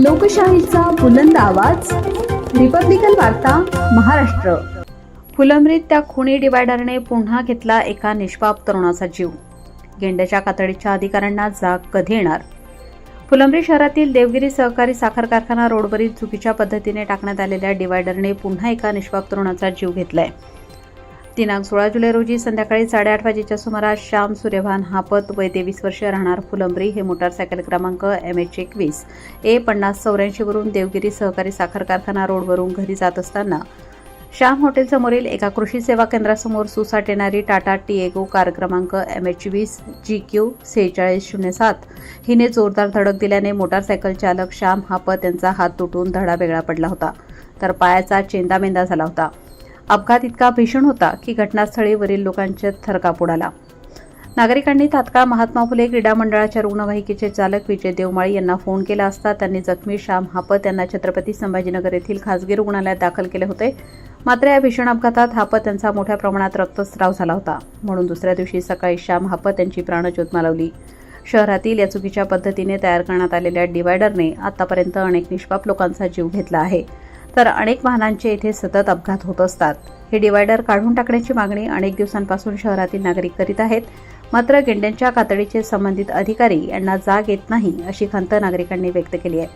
लोकशाहीचा बुलंद आवाज रिपब्लिकन वार्ता महाराष्ट्र. फुलंब्रीत त्या खुणी डिवायडरने पुन्हा घेतला एका निष्पाप तरुणाचा जीव. गेंड्याच्या कातडीच्या अधिकाऱ्यांना जाग कधी येणार? फुलंब्री शहरातील देवगिरी सहकारी साखर कारखाना रोडवरील चुकीच्या पद्धतीने टाकण्यात आलेल्या डिवायडरने पुन्हा एका निष्पाप तरुणाचा जीव घेतलाय. दिनांक सोळा जुलै रोजी संध्याकाळी साडेआठ वाजेच्या सुमारास श्याम सूर्यभान हापत वय तेवीस वर्ष राहणार फुलंब्री हे मोटारसायकल क्रमांक एम एच एकवीस. ए पन्नास चौऱ्याऐंशीवरून देवगिरी सहकारी साखर कारखाना रोडवरून घरी जात असताना श्याम हॉटेलसमोरील एका कृषी सेवा केंद्रासमोर सुसाट येणारी टाटा टिएगो कार क्रमांक एम एच वीस जी क्यू सेहेचाळीस शून्य सात हिने जोरदार धडक दिल्याने मोटारसायकल चालक श्याम हापत यांचा हात तुटून धडा वेगळा पडला होता. तर पायाचा चेंदामेंदा झाला होता. अपघात इतका भीषण होता की घटनास्थळीवरील लोकांच्या थरकाप उडाला. नागरिकांनी तात्काळ महात्मा फुले क्रीडा मंडळाच्या रुग्णवाहिकेचे चालक विजय देवमाळी यांना फोन केला असता त्यांनी जखमी श्याम हापत यांना छत्रपती संभाजीनगर येथील खासगी रुग्णालयात दाखल केले होते. मात्र या भीषण अपघातात हापत यांचा मोठ्या प्रमाणात रक्तस्राव झाला होता. म्हणून दुसऱ्या दिवशी सकाळी श्याम हापत यांची प्राणज्योत मालवली. शहरातील या चुकीच्या पद्धतीने तयार करण्यात आलेल्या डिवायडरने आतापर्यंत अनेक निष्पाप लोकांचा जीव घेतला आहे. तर अनेक वाहनांचे येथे सतत अपघात होत असतात. हे डिवायडर काढून टाकण्याची मागणी अनेक दिवसांपासून शहरातील नागरिक करीत आहेत. मात्र गेंड्यांच्या कातडीचे संबंधित अधिकारी यांना जाग येत नाही अशी खंत नागरिकांनी व्यक्त केली आहे.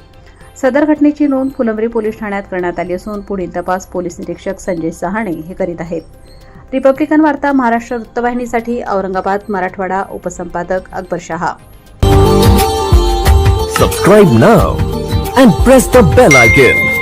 सदर घटनेची नोंद फुलंब्री पोलीस ठाण्यात करण्यात आली असून पुढील तपास पोलीस निरीक्षक संजय सहाणे हे करीत आहेत. रिपब्लिकन वार्ता महाराष्ट्र वृत्तवाहिनीसाठी Aurangabad Marathwada उपसंपादक Akbar Shah. Subscribe now and press the bell icon.